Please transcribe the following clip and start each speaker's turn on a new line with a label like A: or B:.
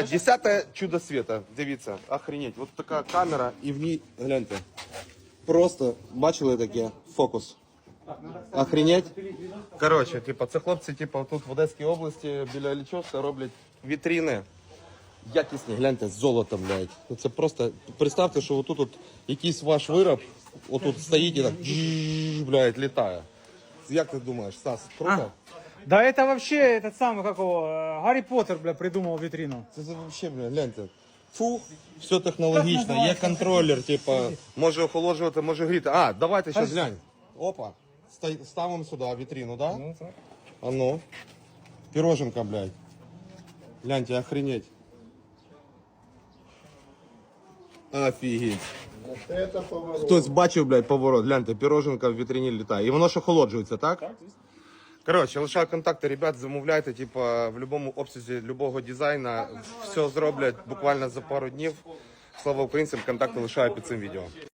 A: Десяте чудо света. Дивіться, охренеть. От така камера і в ній, гляньте. Просто бачили таке? Фокус. Охренеть. Коротше, типа, це хлопці, типа, тут в Одеській області біля Лічовська роблять вітріни. Якісні, гляньте, з золотом, блядь. Ну, Це просто, представте, що отут от якийсь ваш вироб, отут стоїть і так, блядь, літає. Як ти думаєш, Стас, круто?
B: Да это вообще этот самый, как его, э, Гарри Поттер, бля, придумал витрину.
A: Це за- вообще, бля, гляньте. Фу, все технологічно, є контролер, типа, може охолоджувати, може гріти. А, давайте зараз глянь. Опа. Стай- Ставимо сюди вітрину, да?
B: Ну, так.
A: А ну. Пироженка, блядь. Гляньте, охренеть. Офігеть. Хтось бачив, блядь, поворот. Гляньте, пироженка в вітрині літає. І воно ж охолоджується, так? Так, звісно. Коротше, лишаю контакти, ребят, замовляйте, типа, в будь-якому обсязі любого дизайна. Все зроблять буквально за пару днів. Слава українцям, контакти лишаю під цим відео.